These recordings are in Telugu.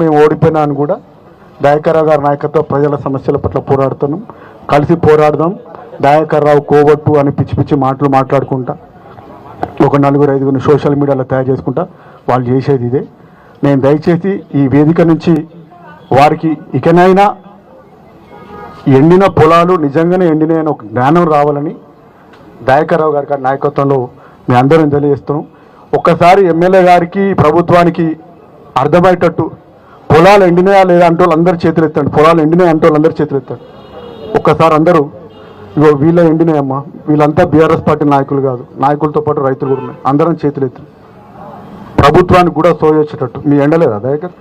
మేము ఓడిపోయినా అని కూడా దయాకర్రావు గారి నాయకత్వ ప్రజల సమస్యల పట్ల పోరాడుతున్నాం. కలిసి పోరాడదాం. దయాకర్రావు కోవట్టు అని పిచ్చి పిచ్చి మాటలు మాట్లాడుకుంటా ఒక నలుగురు ఐదుగురిని సోషల్ మీడియాలో తయారు చేసుకుంటా వాళ్ళు చేసేది ఇదే. నేను దయచేసి ఈ వేదిక నుంచి వారికి ఇకనైనా ఎండిన పొలాలు నిజంగానే ఎండినాయని ఒక జ్ఞానం రావాలని దయాకర్రావు గారి గారి నాయకత్వంలో మీ అందరం తెలియజేస్తున్నాం. ఒక్కసారి ఎమ్మెల్యే గారికి ప్రభుత్వానికి అర్థమయ్యేటట్టు పొలాలు ఎండినాయా లేదా అంటే అందరు చేతులు ఎత్తండి పొలాలు ఎండినాయి అంటే అందరు చేతులు ఎత్తండి ఒక్కసారి అందరూ ఇగో వీళ్ళ ఎండినాయమ్మా. వీళ్ళంతా బీఆర్ఎస్ పార్టీ నాయకులు కాదు. నాయకులతో పాటు రైతులు కూడా ఉన్నాయి. అందరం చేతులు ఎత్తారు ప్రభుత్వానికి కూడా సోయ వచ్చేటట్టు. మీ ఎండలేదా Dayakar?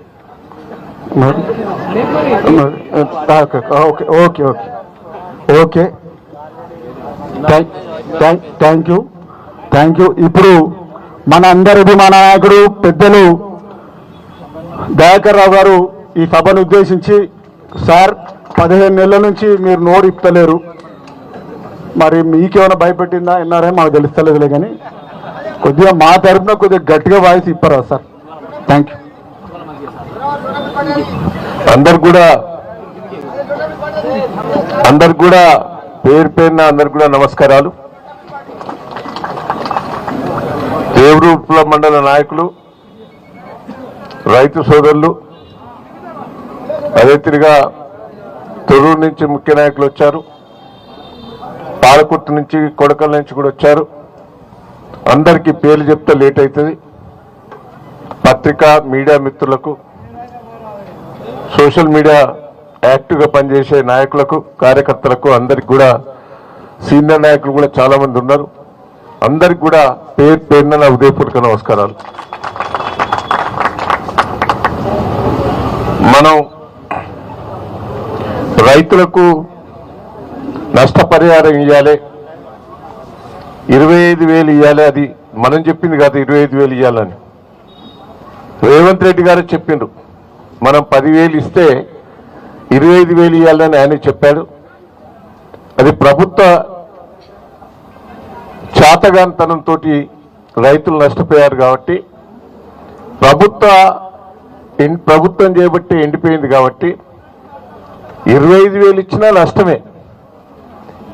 Okay okay okay. Okay. Thank you. Thank you. ఇప్పుడు మన అందరి మన నాయకుడు పెద్దలు దయాకర్ రావు గారు ఈ సభను ఉద్దేశించి సార్ పదిహేను నెలల నుంచి మీరు నోరు ఇప్పలేరు మరి మీకేమైనా భయపెట్టిందా? విన్నారే మాకు తెలుస్తలేదులే కానీ కొద్దిగా మా తరఫున కొద్దిగా గట్టిగా వాయిస్ ఇప్పరా సార్? థ్యాంక్ యూ అందరు కూడా అందరికి కూడా పేరు పేరున అందరు కూడా నమస్కారాలు. దేవరూపుల మండల నాయకులు రైతు సోదరులు అదే తిరిగా తొర్రూరు నుంచి ముఖ్య నాయకులు వచ్చారు పాలకుర్తి నుంచి కొడకల నుంచి కూడా వచ్చారు. అందరికీ పేర్లు చెప్తే లేట్ అవుతుంది. పత్రికా మీడియా మిత్రులకు సోషల్ మీడియా యాక్టివ్గా పనిచేసే నాయకులకు కార్యకర్తలకు అందరికి కూడా సీనియర్ నాయకులు కూడా చాలా మంది ఉన్నారు. అందరికి కూడా పేరు పేరున ఉదయపూర్వక నమస్కారాలు. మనం రైతులకు నష్టపరిహారం ఇవ్వాలి ఇరవై ఐదు వేలు ఇవ్వాలి అది. మనం చెప్పింది కాదు ఇరవై ఐదు వేలు ఇవ్వాలని రేవంత్ రెడ్డి గారు చెప్పిండ్రు. మనం పదివేలు ఇస్తే ఇరవై ఐదు వేలు ఇవ్వాలని ఆయన చెప్పాడు. అది ప్రభుత్వ చాతగాంతనంతో రైతులు నష్టపోయారు కాబట్టి ప్రభుత్వ ప్రభుత్వం చేయబట్టి ఎండిపోయింది కాబట్టి ఇరవై ఐదు వేలు ఇచ్చినా నష్టమే.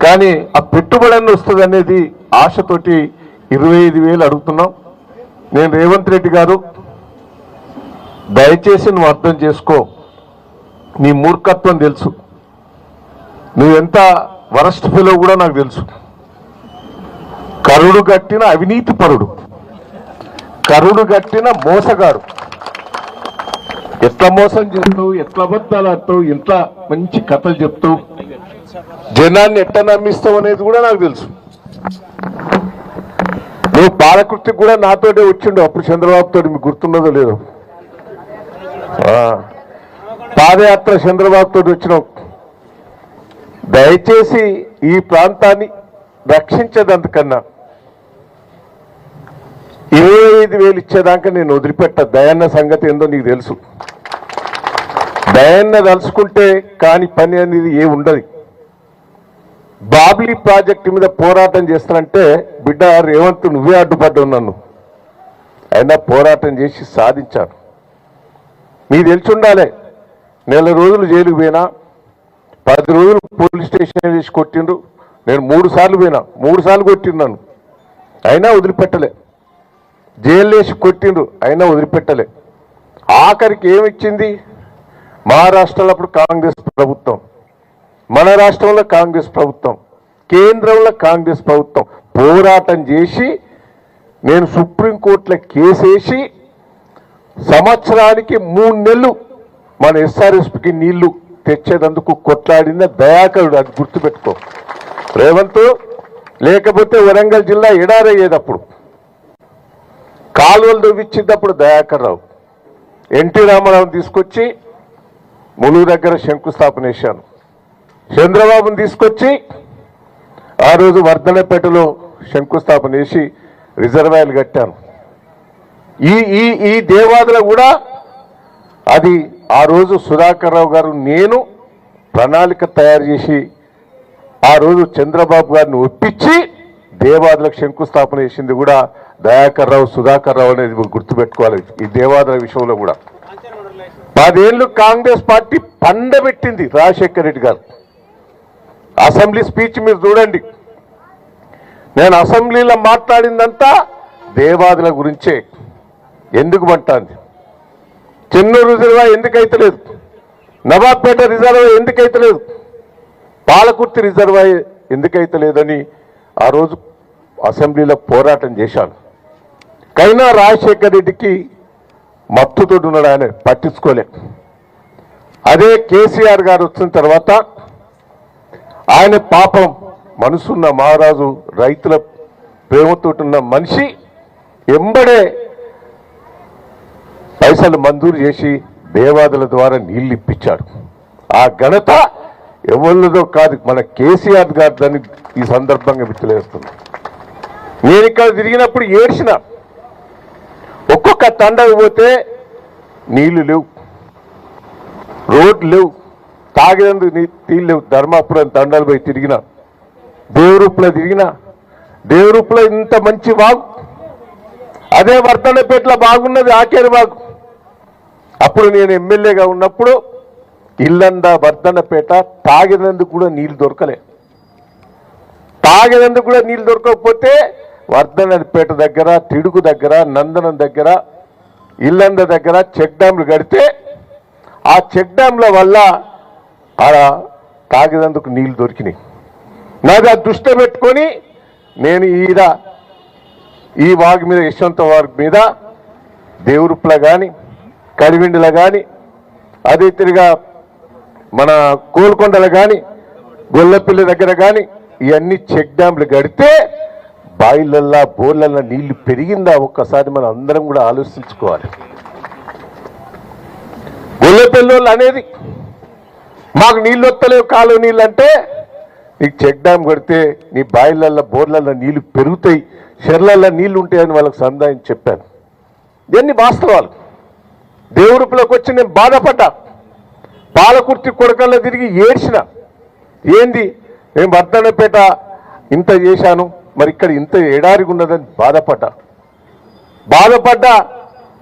కానీ ఆ పెట్టుబడి అన్నీ వస్తుంది అనేది ఆశతోటి ఇరవై ఐదు వేలు అడుగుతున్నాం. నేను రేవంత్ రెడ్డి గారు దయచేసి నువ్వు అర్థం చేసుకో. నీ మూర్ఖత్వం తెలుసు. నువ్వెంత వరస్ట్ ఫెలో కూడా నాకు తెలుసు. కరుడు కట్టిన అవినీతి పరుడు. కరుడు కట్టిన మోసగాడు. ఎట్లా మోసం చేస్తావు? ఎట్లా అబద్ధాలు ఆడతావు? ఎంత మంచి కథలు చెప్తావు? జనాన్ని ఎట్లా నమ్మిస్తావు అనేది కూడా నాకు తెలుసు. నువ్వు పాలకృతికి కూడా నాతోటే వచ్చిండు. అప్పుడు చంద్రబాబు తోటి మీకు గుర్తున్నదో లేదో? ఆ, పాదయాత్ర చంద్రబాబు తోటి వచ్చినాం దయచేసి ఈ ప్రాంతాన్ని రక్షించేదందుకన్నా ఏ ఐదు వేలు ఇచ్చేదాకా నేను వదిలిపెట్ట. దయన్న సంగతి ఏందో నీకు తెలుసు. దయన్న తలుచుకుంటే కాని పని అనేది ఏ ఉండదు. బాబ్లీ ప్రాజెక్టు మీద పోరాటం చేస్తానంటే బిడ్డ రేవంత్ నువ్వే అడ్డుపడ్డావు నన్ను. అయినా పోరాటం చేసి సాధించాను. మీ తెలిసి ఉండాలి నెల రోజులు జైలుకు పోయినా పది రోజులు పోలీస్ స్టేషన్ వేసి కొట్టిండ్రు. నేను మూడు సార్లు పోయినా మూడు సార్లు కొట్టిండు అయినా వదిలిపెట్టలే. జైల్లేసి కొట్టిండ్రు అయినా వదిలిపెట్టలే. ఆఖరికి ఏమిచ్చింది? మహారాష్ట్రలో అప్పుడు కాంగ్రెస్ ప్రభుత్వం. మన రాష్ట్రంలో కాంగ్రెస్ ప్రభుత్వం. కేంద్రంలో కాంగ్రెస్ ప్రభుత్వం. పోరాటం చేసి నేను సుప్రీంకోర్టులో కేసేసి సంవత్సరానికి మూడు నెలలు మన ఎస్ఆర్ఎస్పికి నీళ్ళు తెచ్చేదందుకు కొట్లాడిన దయాకరుడు అది గుర్తుపెట్టుకో. రేవంత్ లేకపోతే వరంగల్ జిల్లా ఎడారయ్యేది అప్పుడు. కాలువలు తవ్విచ్చేటప్పుడు దయాకర్ రావు ఎన్టీ రామారావుని తీసుకొచ్చి ములుగు దగ్గర శంకుస్థాపన చేశాను. చంద్రబాబుని తీసుకొచ్చి ఆ రోజు వర్ధనపేటలో శంకుస్థాపన చేసి రిజర్వాయర్లు కట్టాను. ఈ ఈ ఈ దేవాదుల కూడా అది ఆ రోజు సుధాకర్ రావు గారు నేను ప్రణాళిక తయారు చేసి ఆ రోజు చంద్రబాబు గారిని ఒప్పించి దేవాదులకు శంకుస్థాపన చేసింది కూడా దయాకర్ రావు సుధాకర్ రావు అనేది గుర్తుపెట్టుకోవాలి ఈ దేవాదాయ విషయంలో కూడా. పదేళ్ళు కాంగ్రెస్ పార్టీ పండబెట్టింది రాజశేఖర్ రెడ్డి గారు. అసెంబ్లీ స్పీచ్ మీరు చూడండి. నేను అసెంబ్లీలో మాట్లాడిందంతా దేవాదుల గురించే. ఎందుకు మంటాంది చెన్నూరు రిజర్వాయర్ ఎందుకైతే లేదు? నవాబ్పేట రిజర్వాయర్ ఎందుకైతే లేదు? పాలకుర్తి రిజర్వాయర్ ఎందుకైతే లేదని ఆ రోజు అసెంబ్లీలో పోరాటం చేశాను. కైనా రాజశేఖర్ రెడ్డికి మత్తుతో ఉన్నాడు ఆయన పట్టించుకోలే. అదే కేసీఆర్ గారు వచ్చిన తర్వాత ఆయన పాపం మనసున్న మహారాజు రైతుల ప్రేమతో ఉన్న మనిషి ఎంబడే పైసలు మంజూరు చేసి దేవాదుల ద్వారా నీళ్ళు ఇప్పించాడు ఆ ఘనత ఎవరిదో కాదు మన కేసీఆర్ గారు దాన్ని ఈ సందర్భంగా విత్తలేస్తుంది. నేను ఇక్కడ తిరిగినప్పుడు ఏడ్చిన ఒక్కొక్క తండకు పోతే నీళ్ళు లేవు. రోడ్లు లేవు. తాగినందుకు నీళ్ళు లేవు. ధర్మాపురం తండాలు పోయి తిరిగిన. దేవరూపులో తిరిగిన. దేవరూపులో ఇంత మంచి వాగు. అదే వర్ధనపేటలో బాగున్నది ఆకేరు బాగు అప్పుడు నేను ఎమ్మెల్యేగా ఉన్నప్పుడు ఇల్లందా వర్ధనపేట తాగినందుకు కూడా నీళ్ళు దొరకలే. తాగినందుకు కూడా నీళ్ళు దొరకకపోతే వర్ధనపేట దగ్గర తిడుగు దగ్గర నందనం దగ్గర ఇల్లంద దగ్గర చెక్ డ్యాంలు కడితే ఆ చెక్ డ్యాంల వల్ల అలా తాగినందుకు నీళ్ళు దొరికినాయి. నాది ఆ దృష్టి పెట్టుకొని నేను ఈడ ఈ వాగు మీద యశ్వంత వాగు మీద దేవురుప్ల కానీ కడివిండిలో కానీ అదే తిరిగా మన కోల్కొండలో కానీ గొల్లపల్లి దగ్గర కానీ ఇవన్నీ చెక్ డ్యాంలు కడితే బాయిలల్లా బోర్లల్లా నీళ్ళు పెరిగిందా? ఒక్కసారి మనం అందరం కూడా ఆలోచించుకోవాలి. గొల్లపల్లి వాళ్ళు అనేది మాకు నీళ్ళు వస్తలేవు కాలువ నీళ్ళు అంటే నీకు చెక్ డ్యామ్ కడితే నీ బాయిలల్లో బోర్లల్లో నీళ్ళు పెరుగుతాయి చెర్లల్లో నీళ్ళు ఉంటాయని వాళ్ళకి సందాయం చెప్పాను. ఇవన్నీ వాస్తవాలు. దేవుడిలోకి వచ్చి నేను బాధపడ్డా. పాలకుర్తి కొడకల్లో తిరిగి ఏడ్చిన. ఏంది? నేను వర్ధనపేట ఇంత చేశాను. మరి ఇక్కడ ఇంత ఎడారిగా ఉన్నదని బాధపడ్డా. బాధపడ్డా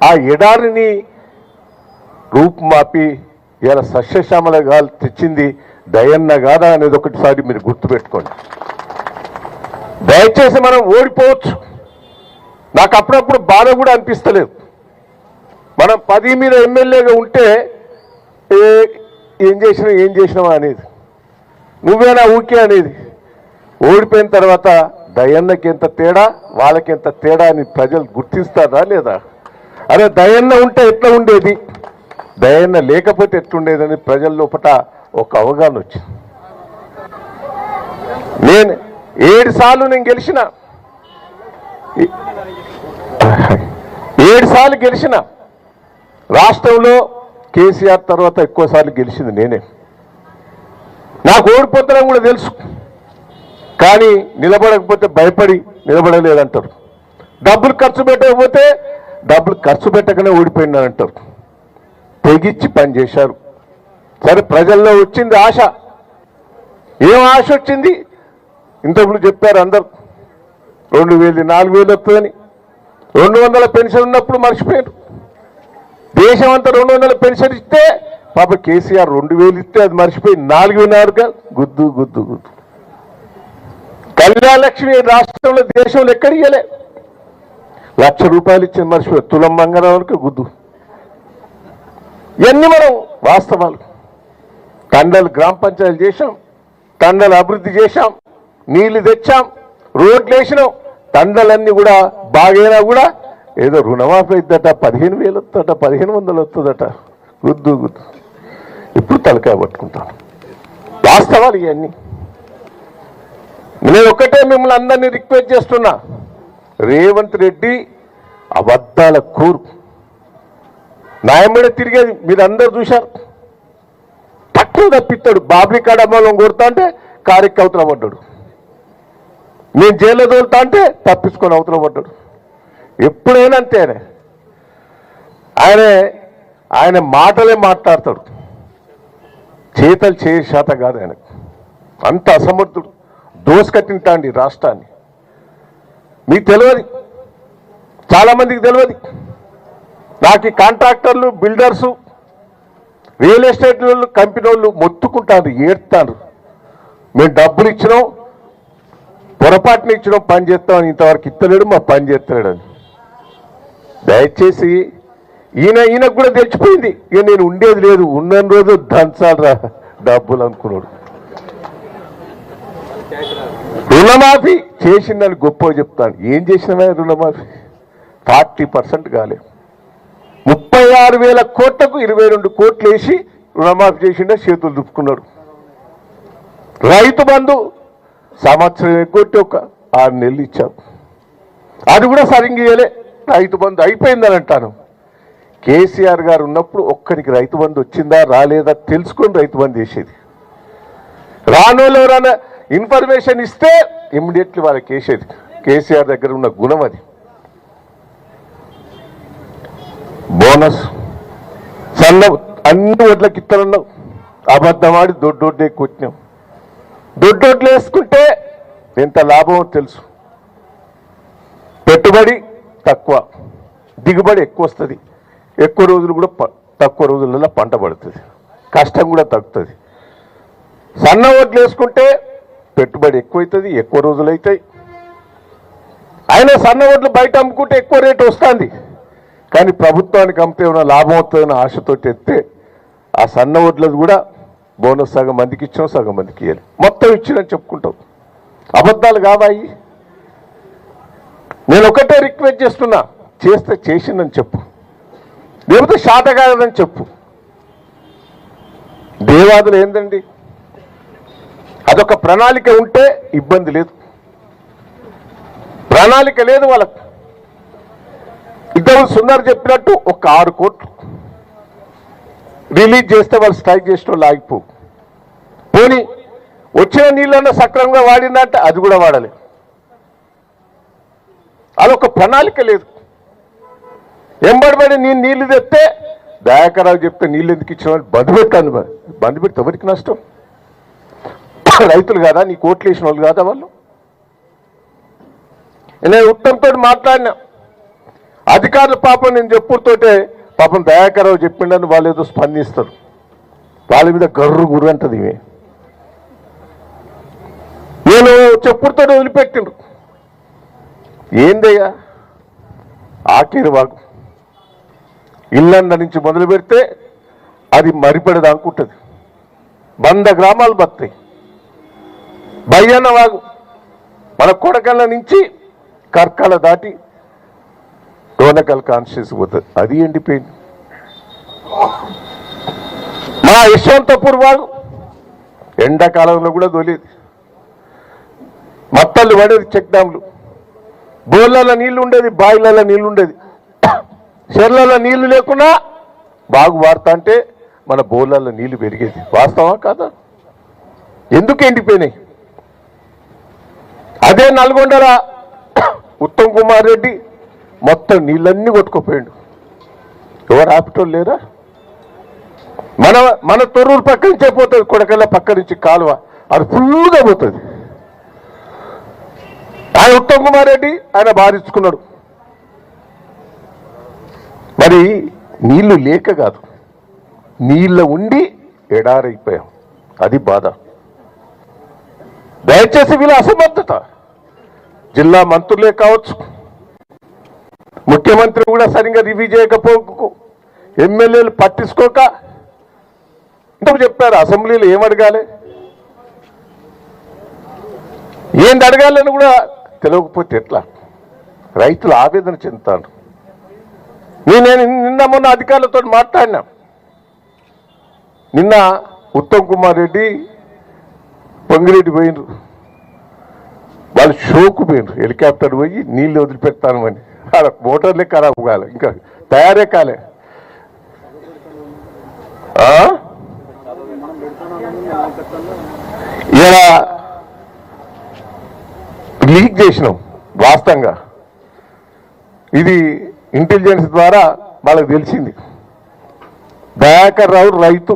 ఆ ఎడారిని రూపుమాపి ఇలా సస్యశ్యామల గాలి తెచ్చింది దయన్న కాదా అనేది ఒకటిసారి మీరు గుర్తుపెట్టుకోండి. దయచేసి మనం ఓడిపోవచ్చు. నాకు అప్పుడప్పుడు బాధ కూడా అనిపిస్తలేదు. మనం పది మీద ఎమ్మెల్యేగా ఉంటే ఏ ఏం చేసినా ఏం చేసినావా అనేది. నువ్వేనా ఊకే అనేది. ఓడిపోయిన తర్వాత దయన్నకి ఎంత తేడా వాళ్ళకి ఎంత తేడా అని ప్రజలు గుర్తిస్తారా లేదా? అరే దయన్న ఉంటే ఎట్లా ఉండేది? దయన్న లేకపోతే ఎట్లుండేదని ప్రజల లోపల ఒక అవగాహన వచ్చింది. నేను ఏడు సార్లు నేను గెలిచిన. ఏడు సార్లు గెలిచిన. రాష్ట్రంలో కేసీఆర్ తర్వాత ఎక్కువ సార్లు గెలిచింది నేనే. నాకు ఓడిపోతానని కూడా తెలుసు. కానీ నిలబడకపోతే భయపడి నిలబడలేదంటారు. డబ్బులు ఖర్చు పెట్టకపోతే డబ్బులు ఖర్చు పెట్టకనే ఓడిపోయిందని అంటారు తెగిచ్చి పనిచేశారు సరే ప్రజల్లో వచ్చింది ఆశ. ఏం ఆశ వచ్చింది? ఇంతకుముందు చెప్పారు అందరు. రెండు వేలు నాలుగు వేలు వస్తుందని. రెండు వందల పెన్షన్ ఉన్నప్పుడు మర్చిపోయారు. దేశం అంతా రెండు వందల పెన్షన్ ఇస్తే పాప కేసీఆర్ రెండు వేలు ఇస్తే అది మర్చిపోయి నాలుగు వేలుగా గుద్దు గుద్దు గుద్దు. కళ్యాణలక్ష్మి రాష్ట్రంలో దేశంలో ఎక్కడ ఇయ్యలే? లక్ష రూపాయలు ఇచ్చిన మనిషి తులం మంగళం వరకు గుద్దు. ఇవన్నీ మనం వాస్తవాలు? తండలు గ్రామ పంచాయతీలు చేశాం తండలు అభివృద్ధి చేశాం నీళ్ళు తెచ్చాం రోడ్లు వేసినాం తండలన్నీ కూడా బాగైనా కూడా ఏదో రుణమాఫీ అవుతుందట పదిహేను వేలు వస్తుందట పదిహేను వందలు వస్తుందట గుద్దు గుద్దు. ఇప్పుడు తలకాయ పట్టుకుంటాం. వాస్తవాలు ఇవన్నీ. నేను ఒక్కటే మిమ్మల్ని అందరినీ రిక్వెస్ట్ చేస్తున్నా. రేవంత్ రెడ్డి అబద్ధాల కూర్పు న్యాయమైన తిరిగేది మీరు అందరు చూశారు. పట్టు తప్పిస్తాడు. బాబ్రీ అమ్మలం కొడతా అంటే కారెక్కి అవతల పడ్డాడు. నేను జైల్లో తోలుతా అంటే తప్పించుకొని అవతల పడ్డాడు. ఎప్పుడైనా అంతే ఆయన. ఆయన ఆయన మాటలే మాట్లాడతాడు. చేతలు చేయ శాతం కాదు ఆయనకు. అంత అసమర్థుడు. దోసుకట్టింటాండి రాష్ట్రాన్ని. మీకు తెలియదు చాలామందికి తెలియదు నాకు ఈ కాంట్రాక్టర్లు బిల్డర్సు రియల్ ఎస్టేట్ వాళ్ళు కంపెనీ వాళ్ళు మొత్తుకుంటారు ఏడుతారు మేము డబ్బులు ఇచ్చినాం పొరపాటున ఇచ్చినాం పని చేస్తామని ఇంతవరకు ఇస్తలేడు మా పని చేస్తలేడు అని. దయచేసి ఈయన ఈయనకు కూడా తెలిసిపోయింది. ఇక నేను ఉండేది లేదు ఉన్న రోజు దంచాలరా డబ్బులు అనుకున్నాడు. రుణమాఫీ చేసిందని గొప్ప చెప్తాను ఏం చేసినా రుణమాఫీ? ఫార్టీ పర్సెంట్ కాలే. ముప్పై ఆరు వేల కోట్లకు ఇరవై రెండు కోట్లు వేసి రుణమాఫీ చేసిండే చేతులు దుప్పుకున్నాడు. రైతు బంధు సంవత్సరం ఎగ్గొట్టి ఒక ఆరు నెలలు ఇచ్చాం అది కూడా సరిగ్గా ఇయ్యలే. రైతు బంధు అయిపోయిందని అంటాను. కేసీఆర్ గారు ఉన్నప్పుడు ఒక్కరికి రైతు బంధు వచ్చిందా రాలేదా తెలుసుకొని రైతు బంధు చేసేది. రానోళ్ళు ఎవరైనా ఇన్ఫర్మేషన్ ఇస్తే ఇమ్మీడియట్లీ వాళ్ళ కేసీఆర్ కేసీఆర్ దగ్గర ఉన్న గుణం అది. బోనస్. సన్న అన్ని వడ్లకి ఇత్తనన్నావు అబద్ధమాడి దొడ్డొడ్డే కొట్టినాం. దొడ్డొడ్లు వేసుకుంటే ఎంత లాభమో తెలుసు. పెట్టుబడి తక్కువ. దిగుబడి ఎక్కువ వస్తుంది. ఎక్కువ రోజులు కూడా ప- తక్కువ రోజులలో పంట పడుతుంది. కష్టం కూడా తగ్గుతుంది. సన్న ఓట్లు వేసుకుంటే పెట్టుబడి ఎక్కువైతుంది ఎక్కువ రోజులు అవుతాయి అయినా సన్న ఓట్లు బయట అమ్ముకుంటే ఎక్కువ రేటు వస్తుంది. కానీ ప్రభుత్వానికి అమ్మితే ఏమైనా లాభం అవుతుందని ఆశతో ఎత్తే ఆ సన్న ఒడ్లది కూడా బోనస్ సగం మందికి ఇచ్చాం సగం మందికి ఇవ్వాలి మొత్తం ఇచ్చినని చెప్పుకుంటాం. అబద్ధాలు కావాయి. నేను ఒకటే రిక్వెస్ట్ చేస్తున్నా చేస్తే చేసిందని చెప్పు. లేకపోతే శాత కాదని చెప్పు. దేవాదులు ఏందండి? అదొక ప్రణాళిక ఉంటే ఇబ్బంది లేదు. ప్రణాళిక లేదు వాళ్ళకు. ఇద్దరు సుందర్ చెప్పినట్టు ఒక ఆరు కోట్లు. రిలీజ్ చేస్తే వాళ్ళు స్ట్రైక్ చేసిన వాళ్ళు ఆగిపో పోనీ వచ్చిన నీళ్ళన్నా సక్రమంగా వాడిందంటే అది కూడా వాడలేదు అదొక ప్రణాళిక లేదు. ఎంబడబడి నేను నీళ్ళు తెస్తే దయాకరావు చెప్తే నీళ్ళు ఎందుకు ఇచ్చిన బంద్ పెట్టాను మరి. బంద్ పెడితే ఎవరికి నష్టం? రైతులు కాదా? నీ ఓట్లు వేసిన వాళ్ళు కాదా వాళ్ళు? నేను ఉత్తమ్తో మాట్లాడినా. అధికారులు పాపం నేను చెప్పుడుతోటే పాపం దయాకరావు చెప్పిండని వాళ్ళు ఏదో స్పందిస్తారు. వాళ్ళ మీద గర్రు గురు అంటది ఇవి. నేను చెప్పుడుతో వదిలిపెట్టిండ్రు. ఏందయ్యా? ఆఖరి వాగు. ఇల్లంద నుంచి మొదలు పెడితే అది మరిపడదు అనుకుంటుంది. వంద గ్రామాలు బతాయి బయ్యన్న వాగు. మన కొడకళ్ళ నుంచి కర్కల దాటి డోనకల్ కాన్షియస్ పోతుంది. అది ఎండిపోయింది మా యశ్వంతపూర్ వాగు. ఎండాకాలంలో కూడా దొలేదు మత్తళ్ళు పడేది చెక్ డ్యామ్లు. బోర్లలో నీళ్ళు ఉండేది బాయిలలో నీళ్ళు ఉండేది. చెర్లలో నీళ్ళు లేకున్నా బాగు వాడుతా అంటే మన బోర్లలో నీళ్ళు పెరిగేది. వాస్తవా కాదా? ఎందుకు ఎండిపోయినాయి అదే నల్గొండల ఉత్తమ్ కుమార్ రెడ్డి మొత్తం నీళ్ళన్నీ కొట్టుకుపోయాడు. ఎవరు ఆపటోళ్ళు లేరా? మన మన తొర్రూరు పక్క నుంచే పోతుంది కొడకల్ల పక్క నుంచి కాలువ. అది ఫుల్గా పోతుంది. ఆయన ఉత్తమ్ కుమార్ రెడ్డి ఆయన బాధించుకున్నాడు. మరి నీళ్ళు లేక కాదు. నీళ్ళ ఉండి ఎడారైపోయాం. అది బాధ. దయచేసి వీళ్ళ అసమర్థత. జిల్లా మంత్రులే కావచ్చు. ముఖ్యమంత్రి కూడా సరిగ్గా రివ్యూ చేయకపోకు ఎమ్మెల్యేలు పట్టించుకోక ఇంతకు చెప్పారు అసెంబ్లీలో ఏం అడగాలి? ఏంది అడగాలని కూడా తెలియకపోతే ఎట్లా? రైతులు ఆవేదన చెందుతాను నేను నిన్న మొన్న అధికారులతో మాట్లాడినా. నిన్న ఉత్తమ్ కుమార్ రెడ్డి పొంగిరెడ్డి పోయినరు వాళ్ళు షోకు పోయినరు హెలికాప్టర్ పోయి నీళ్ళు వదిలిపెడతాను అని. ఆడ మోటార్లే ఖరాబ్ కాలే. ఇంకా తయారే కాలే. ఇలా లీక్ చేసినాం వాస్తవంగా. ఇది ఇంటెలిజెన్స్ ద్వారా వాళ్ళకి తెలిసింది. దయాకర్ రావు రైతు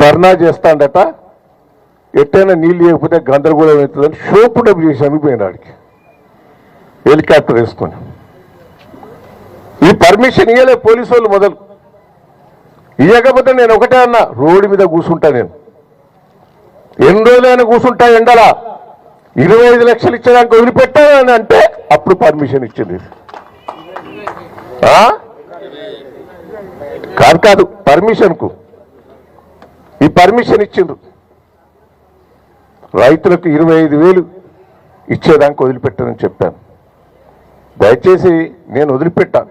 ధర్నా చేస్తాడట. ఎట్టైనా నీళ్ళు లేకపోతే గందరగోళం అవుతుందని షోపు డబ్బు చేసి అనిపోయిన వాడికి హెలికాప్టర్ వేసుకొని. ఈ పర్మిషన్ ఇవ్వలే పోలీసు వాళ్ళు మొదలు. ఇవ్వకపోతే నేను ఒకటే అన్నా రోడ్డు మీద కూర్చుంటా నేను. ఎన్ని రోజులైనా కూర్చుంటా ఎండలా. ఇరవై ఐదు లక్షలు ఇచ్చేదానికి వదిలిపెట్టాలని అంటే అప్పుడు పర్మిషన్ ఇచ్చింది ఆ? కాదు కాదు పర్మిషన్కు. ఈ పర్మిషన్ ఇచ్చిండ్రు. రైతులకు ఇరవై ఐదు వేలు ఇచ్చేదానికి వదిలిపెట్టనని చెప్పాను. దయచేసి నేను వదిలిపెట్టాను.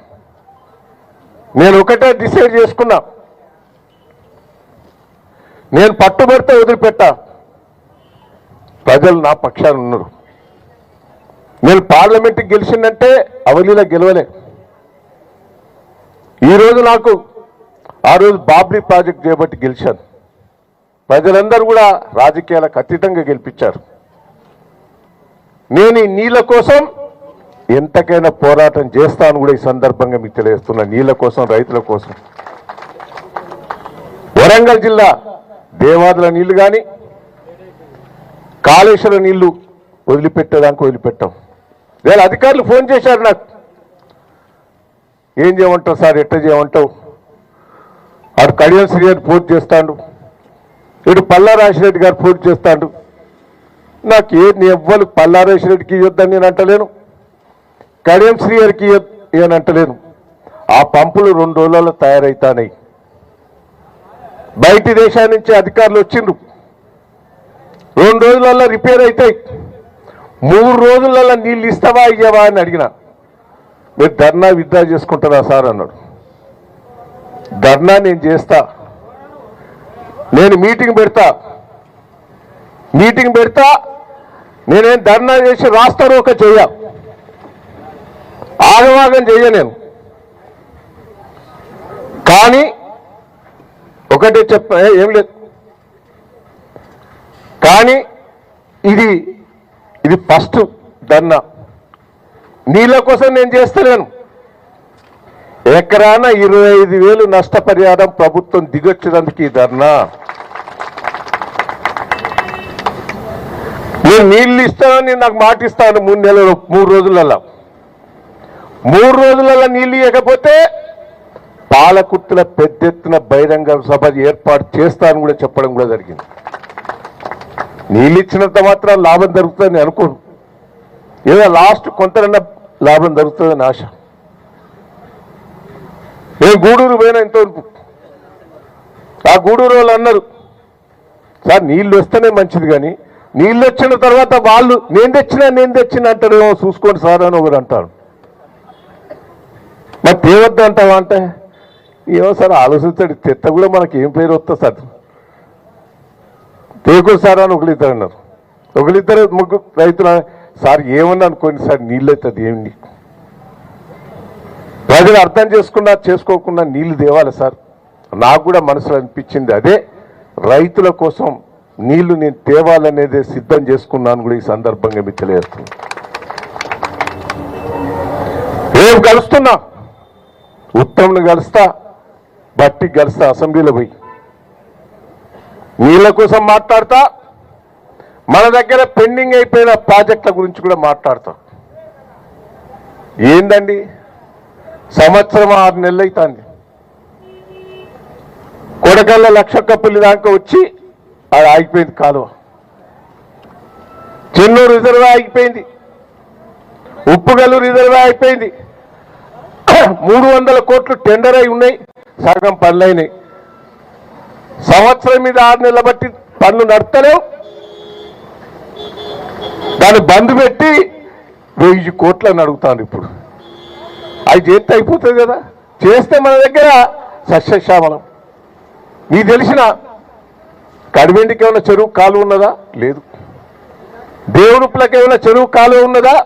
నేను ఒకటే డిసైడ్ చేసుకున్నా. నేను పట్టుబడితే వదిలిపెట్టా. ప్రజలు నా పక్షాన ఉన్నారు. నేను పార్లమెంట్కి గెలిచిందంటే అవలీలా గెలవలే. ఈరోజు నాకు ఆ రోజు బాబ్రీ ప్రాజెక్ట్ చేయబట్టి గెలిచాను. ప్రజలందరూ కూడా రాజకీయాలకు అతీతంగా గెలిపించారు. నేను ఈ నీళ్ళ కోసం ఎంతకైనా పోరాటం చేస్తాను కూడా ఈ సందర్భంగా మీకు తెలియజేస్తున్నా నీళ్ళ కోసం రైతుల కోసం. వరంగల్ జిల్లా దేవాదుల నీళ్ళు కానీ కాళేశ్వర నీళ్ళు వదిలిపెట్టేదానికి వదిలిపెట్టాం. వేళ అధికారులు ఫోన్ చేశారు నాకు. ఏం చేయమంటావు సార్? ఎట్ట చేయమంటావు? అటు కడియం శ్రీగారు ఫోన్ చేస్తాడు. ఇటు పల్లా రాజిరెడ్డి గారు ఫోన్ చేస్తాడు. నాకు ఏ ఎవ్వరు పల్లా రాజిరెడ్డికి ఇవ్వద్దని నేను అంటలేను. కడియం శ్రీ గారికి ఇవ్వని అంటలేను. ఆ పంపులు రెండు రోజులలో తయారవుతాయి బయటి దేశాల నుంచి అధికారులు వచ్చిండ్రు. రెండు రోజులలో రిపేర్ అవుతాయి మూడు రోజులలో నీళ్ళు ఇస్తావా ఇయ్యవా అని అడిగిన. మీరు ధర్నా విత్డ్రా చేసుకుంటారా సార్ అన్నాడు. ధర్నా నేను చేస్తా. నేను మీటింగ్ పెడతా. మీటింగ్ పెడతా నేనేం ధర్నా చేసి రాస్తాను ఒక చెయ్య ఆగవాగం చెయ్య నేను. కానీ ఒకటే చెప్ప ఏం లేదు. కానీ ఇది ఇది ఫస్ట్ ధర్నా. నీళ్ళ కోసం నేను చేస్తలేను. ఎకరాన ఇరవై ఐదు వేలు నష్టపరిహారం ప్రభుత్వం దిగొచ్చినందుకు ఈ ధర్నా. నేను నీళ్ళు ఇస్తానని నాకు మాట ఇస్తాను మూడు నెలలు మూడు రోజులలో మూడు రోజులలో నీళ్ళు ఇవ్వకపోతే పాలకుర్తుల పెద్ద ఎత్తున బహిరంగ సభ ఏర్పాటు చేస్తానని కూడా చెప్పడం కూడా జరిగింది. నీళ్ళు ఇచ్చినంత మాత్రం లాభం జరుగుతుందని అనుకోను. ఏదో లాస్ట్ కొంతనన్నా లాభం జరుగుతుందని ఆశ. నేను గూడూరు పోయినా ఇంతవరకు. ఆ గూడూరు వాళ్ళు అన్నారు సార్ నీళ్ళు వస్తేనే మంచిది కానీ నీళ్ళు వచ్చిన తర్వాత వాళ్ళు నేను తెచ్చినా నేను తెచ్చినా అంటారు "ఏమో చూసుకోండి సార్ అని ఒకరు అంటారు మరి తేవద్దు అంటావా అంటే ఏమో సార్ ఆలోచిస్తాడు తెత్త కూడా మనకి ఏం పేరు వస్తుంది సార్? తేకూరు సార్ అని ఒకరిద్దరు అన్నారు. ఒకరిద్దరు ముగ్గురు రైతులు సార్ ఏమన్నా అనుకోండి సార్ నీళ్ళు అవుతుంది ఏమి ప్రజలు అర్థం చేసుకున్నా చేసుకోకుండా నీళ్ళు తేవాలి సార్. నాకు కూడా మనసులో అనిపించింది అదే. రైతుల కోసం నీళ్ళు నేను తేవాలనేది సిద్ధం చేసుకున్నాను కూడా ఈ సందర్భంగా మీకు తెలియజేస్తున్నాను. రేపు కలుస్తున్నా? ఉత్తమ్ని కలుస్తా బట్టి కలుస్తా అసెంబ్లీలో పోయి. నీళ్ళ కోసం మాట్లాడతా మన దగ్గర పెండింగ్ అయిపోయిన ప్రాజెక్టుల గురించి కూడా మాట్లాడతా. ఏందండి? సంవత్సరం ఆరు నెలలు అవుతుంది కొడకల్ల లక్షక్కపల్లి దాకా వచ్చి అది ఆగిపోయింది కాలువ. చెన్నూరు రిజర్వ్ ఆగిపోయింది. ఉప్పుగల్లు రిజర్వ్ అయిపోయింది మూడు వందల కోట్లు టెండర్ అయి ఉన్నాయి. సగం పనులైనాయి. సంవత్సరం మీద ఆరు నెలల బట్టి పనులు నడతలేవు దాన్ని బంద్ పెట్టి వెయ్యి కోట్లని అడుగుతాను ఇప్పుడు. అవి చేస్తే అయిపోతుంది కదా. చేస్తే మన దగ్గర సస్యశ్యామలం. మీకు తెలిసిన కడివెండికి ఏమైనా చెరువు కాలువ ఉన్నదా? లేదు. దేవుడుపులకు ఏమైనా చెరువు కాలువ ఉన్నదా?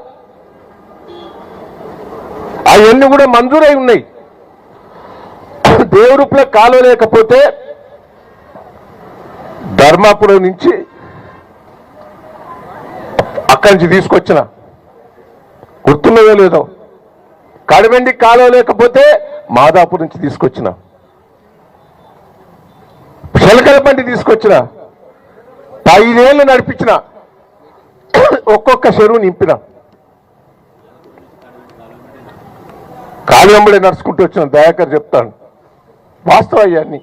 అవన్నీ కూడా మంజూరై ఉన్నాయి. దేవుడుపుల కాలువ లేకపోతే ధర్మాపురం నుంచి అక్కడి నుంచి తీసుకొచ్చిన గుర్తున్నదో లేదో. కడవెండి కాలువ లేకపోతే మాదాపూర్ నుంచి తీసుకొచ్చిన. శలకలపండి తీసుకొచ్చిన. ఐదేళ్ళు నడిపించిన. ఒక్కొక్క చెరువు నింపిన. కాలువెంబడి నడుచుకుంటూ వచ్చిన దయాకర్ చెప్తాను వాస్తవ ఇవన్నీ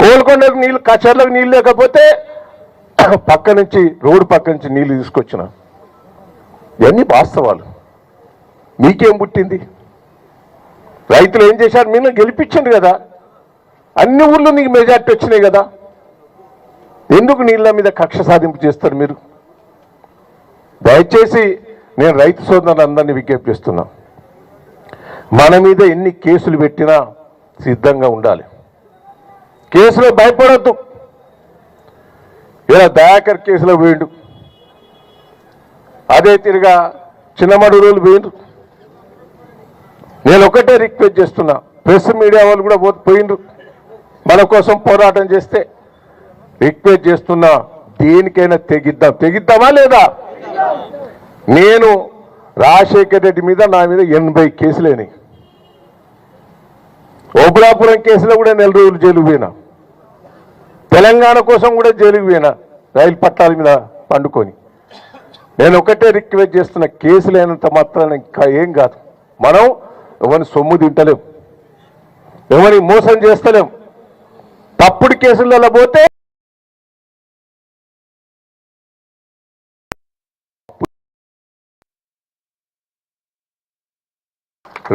కోలుకొండకు నీళ్ళు కచర్లకు నీళ్ళు లేకపోతే పక్క నుంచి రోడ్డు పక్క నుంచి నీళ్ళు తీసుకొచ్చిన. ఇవన్నీ వాస్తవాలు. మీకేం పుట్టింది? రైతులు ఏం చేశారు? మీరు గెలిపించండి కదా. అన్ని ఊళ్ళో నీకు మెజార్టీ వచ్చినాయి కదా. ఎందుకు నీళ్ళ మీద కక్ష సాధింపు చేస్తారు మీరు? దయచేసి నేను రైతు సోదరులందరినీ విజ్ఞప్తి చేస్తున్నా. మన మీద ఎన్ని కేసులు పెట్టినా సిద్ధంగా ఉండాలి. కేసులో భయపడద్దు. ఇలా దయాకర్ కేసులో పోయిండు. అదే తిరిగా చిన్నమడుగులు పోయిండు. నేను ఒకటే రిక్వెస్ట్ చేస్తున్నా. ప్రెస్ మీడియా వాళ్ళు కూడా పోయిండ్రు. మన కోసం పోరాటం చేస్తే రిక్వెస్ట్ చేస్తున్నా దేనికైనా తెగిద్దాం. తెగిద్దామా లేదా? నేను రాజశేఖర్ రెడ్డి మీద నా మీద ఎనభై కేసులేని ఓబులాపురం కేసులో కూడా నెల రోజులు జైలుకు పోయినా. తెలంగాణ కోసం కూడా జైలుకు పోయినా రైలు పట్టాల మీద పండుకొని. నేను ఒకటే రిక్వెస్ట్ చేస్తున్న కేసులు అయినంత మాత్రాన ఇంకా ఏం కాదు. మనం ఎవరిని సొమ్ము తింటలేం. ఎవరిని మోసం చేస్తలేం. తప్పుడు కేసులలో పోతే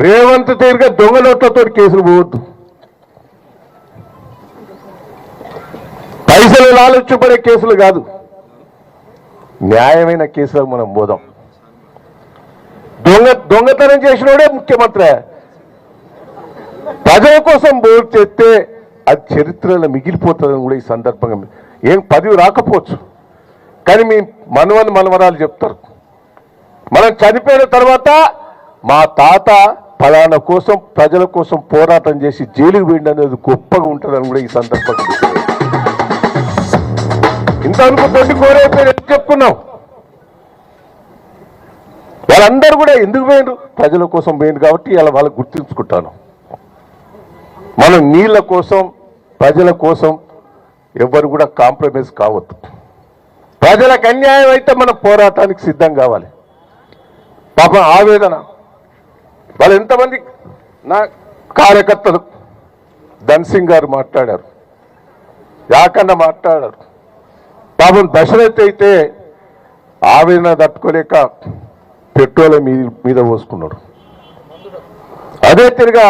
రేవంత్ తీరుగా దొంగ నోట్లతో కేసులు పోవద్దు. పైసలు లాలొచ్చుపడే కేసులు కాదు. న్యాయమైన కేసులకు మనం పోదాం. దొంగ దొంగతనం చేసినోడే ముఖ్యమంత్రి. ప్రజల కోసం బోర్డు చేస్తే అది చరిత్రలో మిగిలిపోతుందని కూడా ఈ సందర్భంగా ఏం పదవి రాకపోవచ్చు. కానీ మీ మనవని మనవరాలు చెప్తారు. మనం చనిపోయిన తర్వాత మా తాత ఫలానా కోసం ప్రజల కోసం పోరాటం చేసి జైలుకు వెళ్ళి అనేది గొప్పగా ఉంటుందని కూడా ఈ సందర్భంగా ఇంత ఇంతవరకు తొట్టి కోరైపోయి చెప్పుకున్నాం వాళ్ళందరూ కూడా ఎందుకు పోయిండ్రు? ప్రజల కోసం పోయింది కాబట్టి ఇలా వాళ్ళు గుర్తించుకుంటాను. మనం నీళ్ళ కోసం ప్రజల కోసం ఎవరు కూడా కాంప్రమైజ్ కావద్దు. ప్రజలకు అన్యాయం అయితే మనం పోరాటానికి సిద్ధం కావాలి. పాపం ఆవేదన. వాళ్ళు ఎంతమంది నా కార్యకర్తలు? ధన్సింగ్ గారు మాట్లాడారు. యాకన్న మాట్లాడారు. పాపం దశరథ్ అయితే ఆవేదన తట్టుకోలేక పెట్రోల్ మీ మీద పోసుకున్నాడు. అదే తిరిగా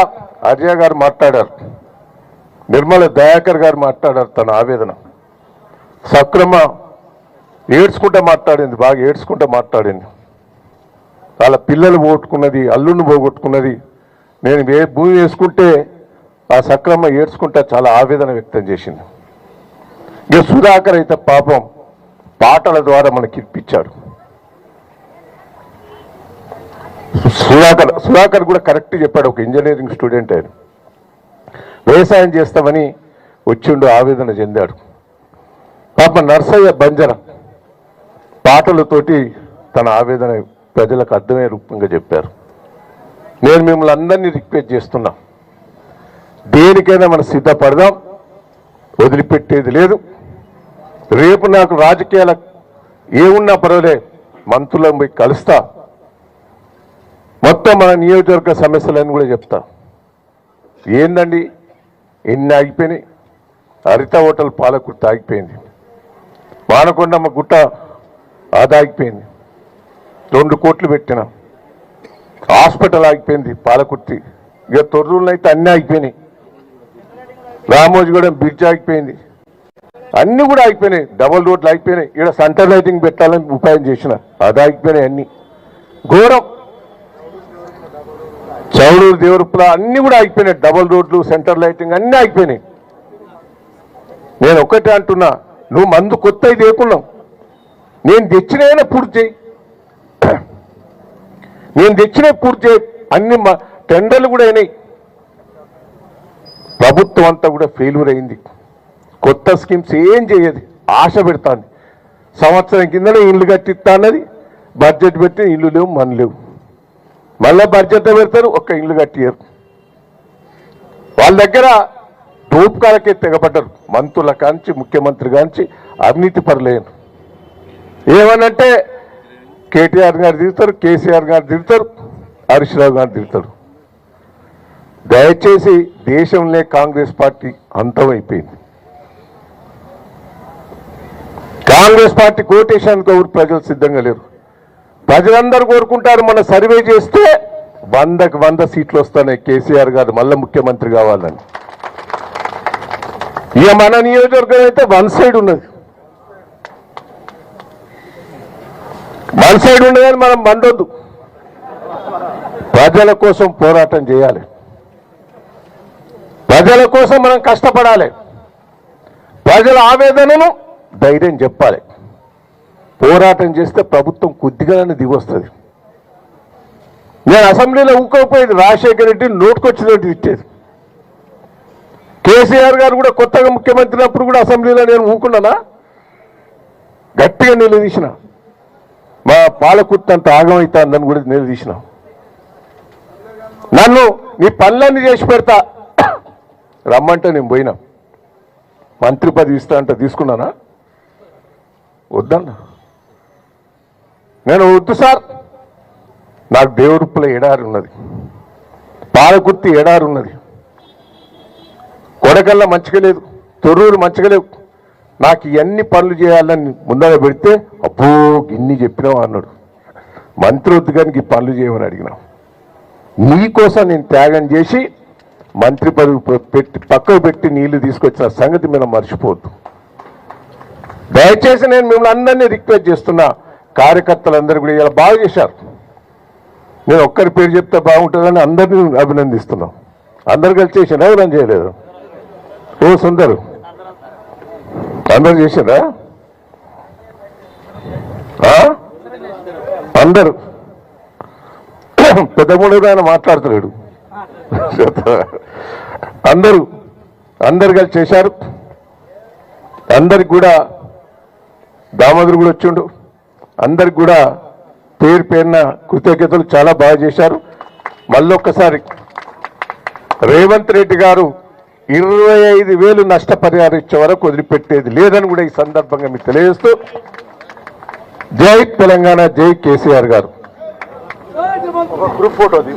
అజయ్ గారు మాట్లాడారు. నిర్మల దయాకర్ గారు మాట్లాడారు తన ఆవేదన. సక్రమ ఏడ్చుకుంటూ మాట్లాడింది బాగా ఏడ్చుకుంటా మాట్లాడింది. వాళ్ళ పిల్లలు పోగొట్టుకున్నది అల్లుడిని పోగొట్టుకున్నది నేను ఏ భూమి వేసుకుంటే ఆ సక్రమ ఏడ్చుకుంటా చాలా ఆవేదన వ్యక్తం చేసింది. ఇక సుధాకర్ అయితే పాపం పాటల ద్వారా మనకి ఇప్పించాడు. సుధాకర్ సుధాకర్ కూడా కరెక్ట్ చెప్పాడు. ఒక ఇంజనీరింగ్ స్టూడెంట్ ఆయన. వ్యవసాయం చేస్తామని వచ్చిండు ఆవేదన చెందాడు. పాప నర్సయ్య బంజర పాటలతోటి తన ఆవేదన ప్రజలకు అర్థమయ్యే రూపంగా చెప్పారు. నేను మిమ్మల్ని అందరినీ రిక్వెస్ట్ చేస్తున్నా. దేనికైనా మనం సిద్ధపడదాం. వదిలిపెట్టేది లేదు. రేపు నాకు రాజకీయాల ఏమున్నా పర్వాలే మంత్రులను పోయి కలుస్తా. మొత్తం మన నియోజకవర్గ సమస్యలని కూడా చెప్తా. ఏందండి? ఎన్ని ఆగిపోయినాయి? హరిత హోటల్ పాలకుర్త ఆగిపోయింది మానకొండమ్మ గుట్ట అది ఆగిపోయింది. రెండు కోట్లు పెట్టిన. హాస్పిటల్ ఆగిపోయింది పాలకుర్తి. ఇక తొర్రూరులో అయితే అన్నీ ఆగిపోయినాయి. రామోజీగూడెం బ్రిడ్జ్ ఆగిపోయింది. అన్ని కూడా ఆగిపోయినాయి. డబల్ రోడ్లు ఆగిపోయినాయి. ఇక్కడ సెంటర్ లైటింగ్ పెట్టాలని ఉపాయం చేసిన. అది ఆగిపోయినాయి అన్ని. ఘోరం. చౌడూరు దేవరపుల అన్నీ కూడా ఆగిపోయినాయి. డబల్ రోడ్లు సెంటర్ లైటింగ్ అన్నీ ఆగిపోయినాయి. నేను ఒక్కటే అంటున్నా నువ్వు మందు కొత్త లేకున్నావు. నేను తెచ్చినైనా పూర్తి చేయి. నేను తెచ్చిన పూర్తి చేయి. అన్ని మ- టెండర్లు కూడా అయినాయి. ప్రభుత్వం అంతా కూడా ఫెయిల్యూర్ అయింది. కొత్త స్కీమ్స్ ఏం చేయదు. ఆశ పెడతాను సంవత్సరం కిందనే ఇల్లు కట్టిస్తా అన్నది. బడ్జెట్ పెట్టి ఇల్లు లేవు మన లేవు. మళ్ళా బడ్జెట్ పెడతారు ఒక్క ఇల్లు కట్టియరు వాళ్ళ దగ్గర దోపుకాలకే తెగబడ్డారు. మంత్రుల కాంచి ముఖ్యమంత్రి కాంచి అవినీతి పరులేను ఏమనంటే కేటీఆర్ గారు తిరుగుతారు కేసీఆర్ గారు తిరుగుతారు హరీష్ రావు గారు తిరుగుతారు దయచేసి దేశంలో కాంగ్రెస్ పార్టీ అంతమైపోయింది. కాంగ్రెస్ పార్టీ కోటేశానికి ఎవరు ప్రజలు సిద్ధంగా లేరు? ప్రజలందరూ కోరుకుంటారు మన సర్వే చేస్తే వందకు వంద సీట్లు వస్తాయి కేసీఆర్ గారు మళ్ళీ ముఖ్యమంత్రి కావాలని. ఇక మన నియోజకవర్గం అయితే వన్ సైడ్ ఉన్నది. వన్ సైడ్ ఉండదని మనం మండొద్దు ప్రజల కోసం పోరాటం చేయాలి. ప్రజల కోసం మనం కష్టపడాలి. ప్రజల ఆవేదనను ధైర్యం చెప్పాలి. పోరాటం చేస్తే ప్రభుత్వం కొద్దిగానే దిగొస్తుంది. నేను అసెంబ్లీలో ఊకపోయేది రాజశేఖర రెడ్డి నోటుకొచ్చినట్టు ఇచ్చేది. కేసీఆర్ గారు కూడా కొత్తగా ముఖ్యమంత్రి అప్పుడు కూడా అసెంబ్లీలో నేను ఊకున్నానా? గట్టిగా నిలదీసిన. మా పాలకుర్తి అంత ఆగమవుతుందని కూడా నిలదీసిన. నన్ను నీ పనులన్నీ చేసి పెడతా. రమ్మంటే నేను పోయినా. మంత్రి పదవి ఇస్తా అంటే తీసుకున్నానా? వద్దన్నా. నేను వద్దు సార్. నాకు దేవుడుప్పుల ఎడారి ఉన్నది. పాలకుర్తి ఎడారి ఉన్నది. కొడకల్లా మంచిగా లేదు. తొర్రూరు మంచిగా లేవు. నాకు ఇవన్నీ పనులు చేయాలని ముందర పెడితే అబ్బో గిన్ని చెప్పినావు అన్నాడు. మంత్రి వద్దు పనులు చేయమని అడిగినా. నీకోసం నేను త్యాగం చేసి మంత్రి పదవి పెట్టి పక్కకు పెట్టి నీళ్ళు తీసుకొచ్చిన సంగతి మేము మర్చిపోవద్దు. దయచేసి నేను మిమ్మల్ని అందరినీ రిక్వెస్ట్ చేస్తున్నా. కార్యకర్తలందరూ కూడా ఇలా బాగా చేశారు. నేను ఒక్కరి పేరు చెప్తే బాగుంటుందని అందరినీ అభినందిస్తున్నాం. అందరు కలిసి చేసిన ఎవరైనా చేయలేదు. ఓ సుందరు. అందరు చేశారా? అందరు. పెద్ద ఆయన మాట్లాడుతున్నాడు అందరూ. అందరు కలిసి చేశారు. అందరికి కూడా దామోదరు కూడా వచ్చిండు. అందరికి కూడా పేరు పేరున కృతజ్ఞతలు చాలా బాగా చేశారు. మళ్ళొక్కసారి రేవంత్ రెడ్డి గారు ఇరవై ఐదు వేలు నష్టపరిహారం ఇచ్చే వరకు వదిలిపెట్టేది లేదని కూడా ఈ సందర్భంగా మీకు తెలియజేస్తూ జై తెలంగాణ జై కేసీఆర్ గారు. గ్రూప్ ఫోటోది